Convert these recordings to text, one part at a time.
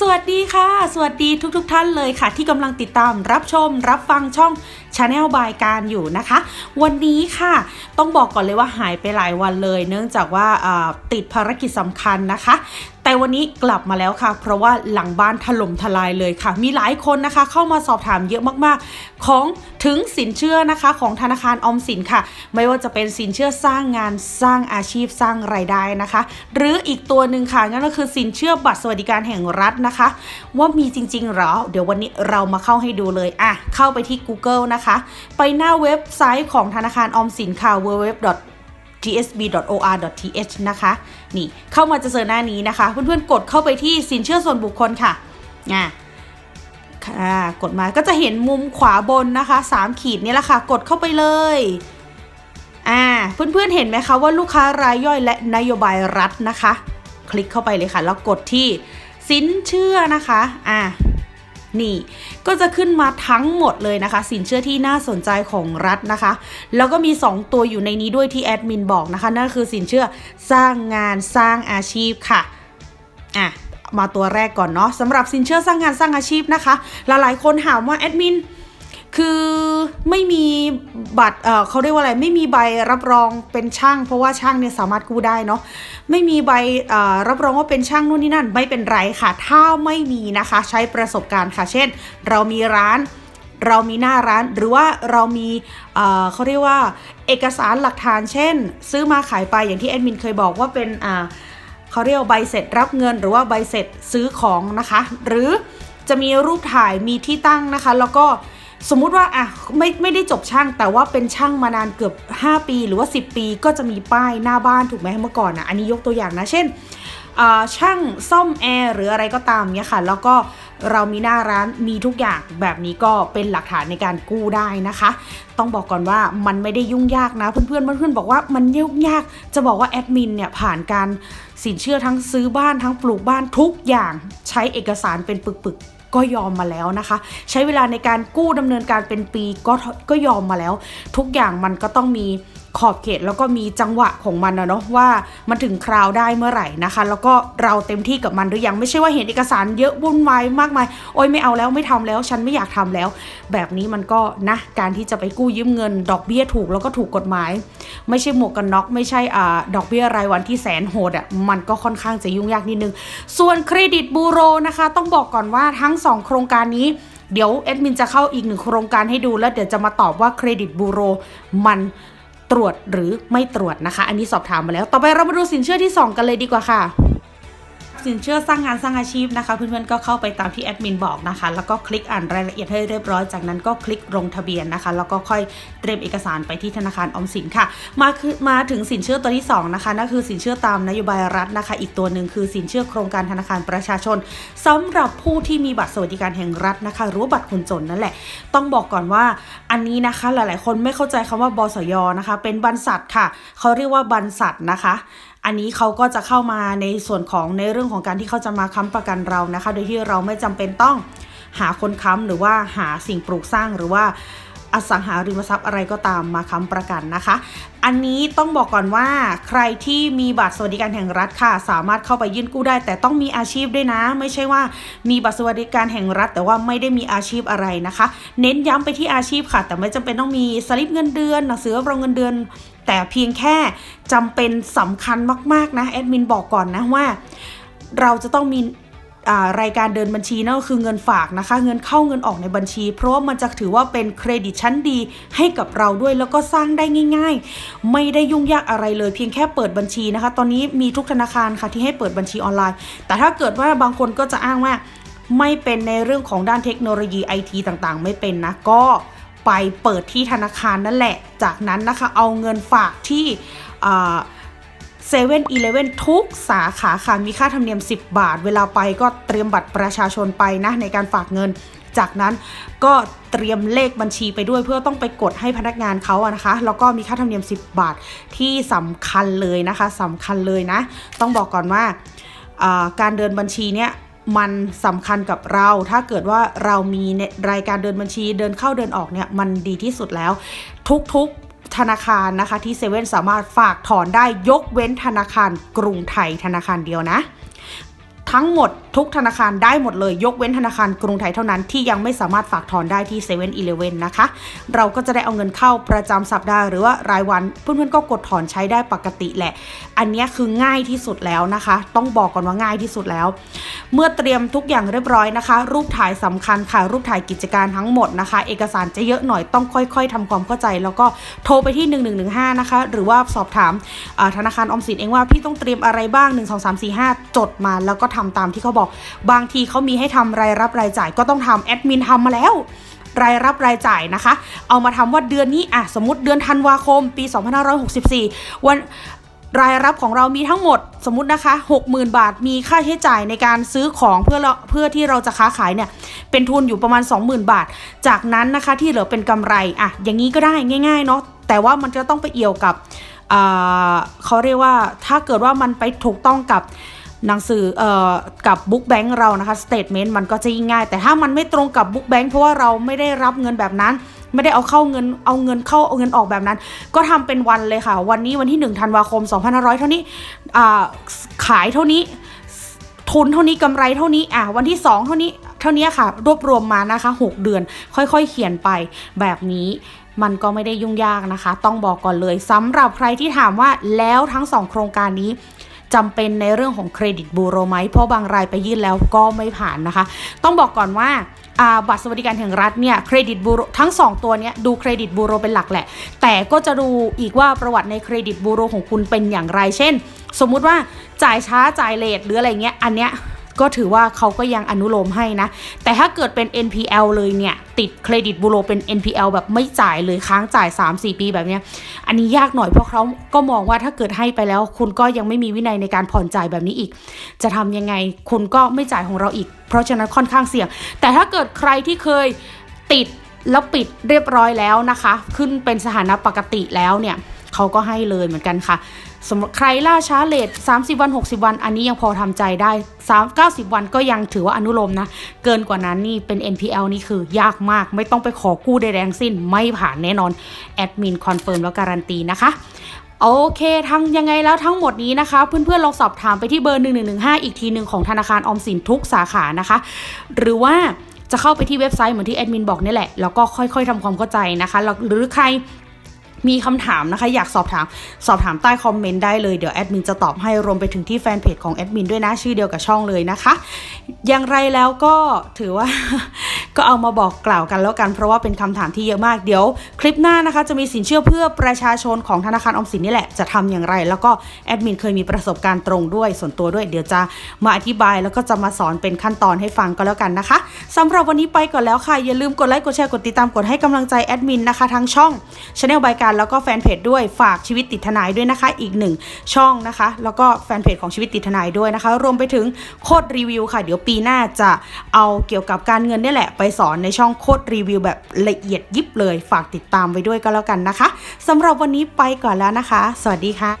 สวัสดีค่ะ สวัสดีทุกๆทท่านเลยค่ะ ที่กำลังติดตามรับชม รับฟังช่องชาแนลบายการอยู่นะคะ วันนี้ค่ะ ต้องบอกก่อนเลยว่าหายไปหลายวันเลย เนื่องจากว่าติดภารกิจสำคัญนะคะ แต่วันนี้กลับมาแล้วค่ะ เพราะว่าหลังบ้านถล่มทลายเลยค่ะ มีหลายคนนะคะ เข้ามาสอบถามเยอะมากๆ ของถึงสินเชื่อนะคะ ของธนาคารออมสินค่ะ ไม่ว่าจะเป็นสินเชื่อสร้างงานสร้างอาชีพสร้างไรายได้นะคะ หรืออีกตัวหนึ่งค่ะนั่นก็คือสินเชื่อบัตรสวัสดิการแห่งรัฐนะคะ ว่ามีจริง ๆหรอ เดี๋ยววันนี้เรามาเข้าให้ดูเลยอะเข้าไปที่ Google นะคะ ไปหน้าเว็บไซต์ของธนาคารออมสินค่ะ www gsb.or.th นะคะนี่เข้ามาจะเจอหน้านี้นะคะ เพื่อนๆกดเข้าไปที่สินเชื่อส่วนบุคคลค่ะอะค่กดมาก็จะเห็นมุมขวาบนนะคะ 3 ขีดนี่แหละค่ะ กดเข้าไปเลยอ่าเพื่อนๆเห็นไหมคะว่าลูกค้ารายย่อยและนโยบายรัฐนะคะ คลิกเข้าไปเลยค่ะ แล้วกดที่สินเชื่อนะคะอ่า นี่ก็จะขึ้นมาทั้งหมดเลยนะคะ สินเชื่อที่น่าสนใจของรัฐนะคะ แล้วก็มี 2 ตัวอยู่ในนี้ด้วยที่แอดมินบอกนะคะ นั่นคือสินเชื่อสร้างงานสร้างอาชีพค่ะอะมาตัวแรกก่อนเนาะสำหรับสินเชื่อสร้างงานสร้างอาชีพนะคะ หลายๆ คนถามว่าแอดมิน คือไม่มีบัตรเเขาเรียกว่าอะไร ไม่มีใบรับรองเป็นช่าง เพราะว่าช่างเนี่ยสามารถกู้ได้เนาะ ไม่มีใบรับรองว่าเป็นช่างนู่นนี่นั่น ไม่เป็นไรค่ะ ถ้าไม่มีนะคะใช้ประสบการณ์ค่ะ เช่น เรามีร้านเรามีหน้าร้านหรือว่าเรามีเอ่อเขาเรียกว่า เอกสารหลักฐาน เช่น ซื้อมาขายไปอย่างที่แอดมินเคยบอกว่าเป็นเขาเรียกใบเสร็จรับเงิน หรือว่าใบเสร็จซื้อของนะคะ หรือจะมีรูปถ่ายมีที่ตั้งนะคะ แล้วก็ สมมุติว่าอะไม่ไม่ได้จบช่างแต่ว่าเป็นช่างมานานเกือบ 5 ปีหรือว่า 10 ปีก็จะมีป้ายหน้าบ้านถูกไหมเมื่อก่อนนะอันนี้ยกตัวอย่างนะเช่นอ่าช่างซ่อมแอร์หรืออะไรก็ตามเนี่ยค่ะ แล้วก็เรามีหน้าร้านมีทุกอย่างแบบนี้ก็เป็นหลักฐานในการกู้ได้นะคะ ต้องบอกก่อนว่ามันไม่ได้ยุ่งยากนะ เพื่อนๆเพื่อนๆบอกว่ามันยุ่งยากจะบอกว่าแอดมินเนี่ยผ่านการสินเชื่อทั้งซื้อบ้านทั้งปลูกบ้านทุกอย่างใช้เอกสารเป็นปึกๆ ก็ยอมมาแล้วนะคะ ใช้เวลาในการกู้ดำเนินการเป็นปีก็ก็ยอมมาแล้ว ทุกอย่างมันก็ต้องมี ขอบเขตแล้วก็มีจังหวะของมันนะเนาะว่ามันถึงคราวได้เมื่อไหร่นะคะ แล้วก็เราเต็มที่กับมันหรือยังไม่ใช่ว่าเห็นเอกสารเยอะวุ่นวายมากมายโอ้ยไม่เอาแล้วไม่ทำแล้ว ฉันไม่อยากทำแล้ว แบบนี้มันก็นะการที่จะไปกู้ยืมเงิน ดอกเบี้ยถูกแล้วก็ถูกกฎหมาย ไม่ใช่หมวกกันน็อกไม่ใช่อ่าดอกเบี้ยรายวันที่แสนโหดอะ่ะมันก็ค่อนข้างจะยุ่งยากนิดนึง ส่วนเครดิตบูโรนะคะ ต้องบอกก่อนว่าทั้ง 2 โครงการนี้เดี๋ยวแอดมินจะเข้าอีกหนึ่งโครงการให้ดูแล้วเดี๋ยวจะมาตอบว่าเครดิตบูโรมัน ตรวจหรือไม่ตรวจนะคะ อันนี้สอบถามมาแล้ว ต่อไปเรามาดูสินเชื่อที่ 2 กันเลยดีกว่าค่ะ สินเชื่อสร้างงานสร้างอาชีพนะคะ เพื่อนๆก็เข้าไปตามที่แอดมินบอกนะคะ แล้วก็คลิกอ่านรายละเอียดให้เรียบร้อยจากนั้นก็คลิกลงทะเบียนนะคะ แล้วก็ค่อยเตรียมเอกสารไปที่ธนาคารออมสินค่ะ มาคือมาถึงสินเชื่อตัวที่ 2 นะคะนั่นคือสินเชื่อตามนโยบายรัฐนะคะ อีกตัวหนึ่งคือสินเชื่อโครงการธนาคารประชาชนสำหรับผู้ที่มีบัตรสวัสดิการแห่งรัฐนะคะหรือบัตรคนจนนั่นแหละ ต้องบอกก่อนว่าอันนี้นะคะหลายๆ คนไม่เข้าใจคำว่าบสยนะคะ เป็นบรรษัทค่ะเขาเรียกว่าบรรษัทนะคะ อันนี้เขาก็จะเข้ามาในส่วนของในเรื่องของการที่เขาจะมาค้ำประกันเรานะคะ โดยที่เราไม่จำเป็นต้องหาคนค้ำหรือว่าหาสิ่งปลูกสร้างหรือว่า อสังหาริมทรัพย์อะไรก็ตามมาค้ำประกันนะคะ อันนี้ต้องบอกก่อนว่าใครที่มีบัตรสวัสดิการแห่งรัฐค่ะ สามารถเข้าไปยื่นกู้ได้ แต่ต้องมีอาชีพด้วยนะ ไม่ใช่ว่ามีบัตรสวัสดิการแห่งรัฐ แต่ว่าไม่ได้มีอาชีพอะไรนะคะ เน้นย้ำไปที่อาชีพค่ะ แต่ไม่จำเป็นต้องมีสลิปเงินเดือนหนังสือรับรองเงินเดือน แต่เพียงแค่จำเป็นสำคัญมากๆนะแอดมินบอกก่อนนะว่าเราจะต้องมี รายการเดินบัญชีนั่นก็คือเงินฝากนะคะ เงินเข้าเงินออกในบัญชี เพราะว่ามันจะถือว่าเป็นเครดิตชั้นดีให้กับเราด้วยแล้วก็สร้างได้ง่าย ๆ ไม่ได้ยุ่งยากอะไรเลย เพียงแค่เปิดบัญชีนะคะ ตอนนี้มีทุกธนาคารค่ะที่ให้เปิดบัญชีออนไลน์ แต่ถ้าเกิดว่าบางคนก็จะอ้างว่าไม่เป็นในเรื่องของด้านเทคโนโลยีไอทีต่างๆ ไม่เป็นนะก็ไปเปิดที่ธนาคารนั่นแหละ จากนั้นนะคะเอาเงินฝากที่ เซเว่นอีเลเว่นทุกสาขาค่ะมีค่าธรรมเนียม 10 บาท เวลาไปก็เตรียมบัตรประชาชนไปนะในการฝากเงิน จากนั้นก็เตรียมเลขบัญชีไปด้วยเพื่อต้องไปกดให้พนักงานเขาอะนะคะ แล้วก็มีค่าธรรมเนียม 10 บาทที่สำคัญเลยนะคะสำคัญเลยนะ ต้องบอกก่อนว่าการเดินบัญชีเนี้ยมันสำคัญกับเรา ถ้าเกิดว่าเรามีในรายการเดินบัญชีเดินเข้าเดินออกเนี่ยมันดีที่สุดแล้ว ทุกๆ ธนาคารนะคะที่เซเว่นสามารถฝากถอนได้ยกเว้นธนาคารกรุงไทยธนาคารเดียวนะ ทั้งหมดทุกธนาคารได้หมดเลย ยกเว้นธนาคารกรุงไทยเท่านั้นที่ยังไม่สามารถฝากถอนได้ที่7 e เ e ่ e อนะคะ เราก็จะได้เอาเงินเข้าประจำสัปดาห์หรือว่ารายวัน เพื่อนๆก็กดถอนใช้ได้ปกติแหละ อันนี้คือง่ายที่สุดแล้วนะคะ ต้องบอกก่อนว่าง่ายที่สุดแล้ว เมื่อเตรียมทุกอย่างเรียบร้อยนะคะ รูปถ่ายสำคัญค่ะ รูปถ่ายกิจการทั้งหมดนะคะ เอกสารจะเยอะหน่อยต้องค่อย ๆทำความเข้าใจ แล้วก็โทรไปที่ 1115 นะคะ หรือว่าสอบถามธนาคารออมสินเองว่าพี่ต้องเตรียมอะไรบ้าง 1 2 3 4 5 จดมาแล้วก็ทำตามที่เขาบอก บางทีเขามีให้ทำรายรับรายจ่ายก็ต้องทำแอดมินทำมาแล้ว รายรับรายจ่ายนะคะ เอามาทำว่าเดือนนี้อะสมมติเดือนธันวาคม ปี2564 วันรายรับของเรามีทั้งหมดสมมตินะคะ 60,000 บาทมีค่าใช้จ่ายในการซื้อของเพื่อเพื่อที่เราจะค้าขายเนี่ยเป็นทุนอยู่ประมาณ 20,000 บาท จากนั้นนะคะที่เหลือเป็นกำไรอะอย่างนี้ก็ได้ง่ายๆเนาะแต่ว่ามันจะต้องไปเอี่ยวกับเขาเรียกว่าถ้าเกิดว่ามันไปถูกต้องกับ หนังสือเอ่อกับบุ๊กแบงค์เรานะคะสเตทเมนต์มันก็จะยิ่งง่าย แต่ถ้ามันไม่ตรงกับบุ๊กแบงค์เพราะว่าเราไม่ได้รับเงินแบบนั้น ไม่ได้เอาเข้าเงินเอาเงินเข้าเอาเงินออกแบบนั้น ก็ทำเป็นวันเลยค่ะ วันนี้วันที่ 1 ธันวาคม 2500 เท่านี้ขายเท่านี้ ทุนเท่านี้กำไรเท่านี้อะวันที่ 2 เท่านี้เท่านี้ค่ะ รวบรวมมานะคะ 6 เดือน ค่อยๆ เขียนไปแบบนี้มันก็ไม่ได้ยุ่งยากนะคะ ต้องบอกก่อนเลยสำหรับใครที่ถามว่าแล้วทั้ง 2 โครงการนี้ จำเป็นในเรื่องของเครดิตบูโรไหมเพราะบางรายไปยื่นแล้วก็ไม่ผ่านนะคะ ต้องบอกก่อนว่าอ่าบัตรสวัสดิการแห่งรัฐเนี่ยเครดิตบูโรทั้ง 2 ตัวเนี้ยดูเครดิตบูโรเป็นหลักแหละ แต่ก็จะดูอีกว่าประวัติในเครดิตบูโรของคุณเป็นอย่างไร เช่น สมมุติว่าจ่ายช้าจ่ายเลทหรืออะไรเงี้ยอันเนี้ย ก็ถือว่าเขาก็ยังอนุโลมให้นะ แต่ถ้าเกิดเป็น NPL เลยเนี่ย ติดเครดิตบูโรเป็น NPL แบบไม่จ่ายเลยค้างจ่าย 3-4 ปีแบบเนี้ย อันนี้ยากหน่อยเพราะเขาก็มองว่าถ้าเกิดให้ไปแล้ว คุณก็ยังไม่มีวินัยในการผ่อนจ่ายแบบนี้อีก จะทำยังไงคุณก็ไม่จ่ายของเราอีก เพราะฉะนั้นค่อนข้างเสี่ยง แต่ถ้าเกิดใครที่เคยติดแล้วปิดเรียบร้อยแล้วนะคะ ขึ้นเป็นสถานะปกติแล้วเนี่ย เขาก็ให้เลยเหมือนกันค่ะสมมติใครล่าช้าเลท30 วัน 60 วัน อันนี้ยังพอทำใจได้ 3 90 วันก็ยังถือว่าอนุโลมนะ เกินกว่านั้นนี่เป็น NPL นี่คือยากมาก ไม่ต้องไปขอกู้ใดๆทั้งสิ้น ไม่ผ่านแน่นอน แอดมินคอนเฟิร์มแล้วการันตีนะคะโอเค ทั้งยังไงแล้วทั้งหมดนี้นะคะ เพื่อนๆลองสอบถามไปที่เบอร์ 1115 อีกทีหนึ่งของธนาคารออมสินทุกสาขานะคะ หรือว่าจะเข้าไปที่เว็บไซต์เหมือนที่แอดมินบอกนี่แหละ แล้วก็ค่อยๆทำความเข้าใจนะคะ หรือใคร มีคำถามนะคะ อยากสอบถามสอบถามใต้คอมเมนต์ได้เลยเดี๋ยวแอดมินจะตอบให้รวมไปถึงที่แฟนเพจของแอดมินด้วยนะชื่อเดียวกับช่องเลยนะคะ อย่างไรแล้วก็ถือว่าก็เอามาบอกกล่าวกันแล้วกันเพราะว่าเป็นคำถามที่เยอะมากเดี๋ยว คลิปหน้านะคะจะมีสินเชื่อเพื่อประชาชนของธนาคารออมสินนี่แหละจะทำอย่างไร แล้วก็แอดมินเคยมีประสบการณ์ตรงด้วยส่วนตัวด้วย เดี๋ยวจะมาอธิบายแล้วก็จะมาสอนเป็นขั้นตอนให้ฟังก็แล้วกันนะคะสำหรับวันนี้ไปก่อนแล้วค่ะอย่าลืมกดไลค์กดแชร์กดติดตามกดให้กำลังใจแอดมินนะคะทั้งช่องช anel บายการแล้วก็แฟนเพจด้วยฝากชีวิตติดทนายด้วยนะคะ อีกหนึ่งช่องนะคะ แล้วก็แฟนเพจของชีวิตติดทนายด้วยนะคะ รวมไปถึงโคดรีวิวค่ะ เดี๋ยวปีหน้าจะเอาเกี่ยวกับการเงินนี่แหละ ไปสอนในช่องโคดรีวิวแบบละเอียดยิบเลย ฝากติดตามไว้ด้วยก็แล้วกันนะคะสำหรับวันนี้ไปก่อนแล้วนะคะ สวัสดีค่ะ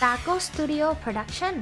Taco Studio Production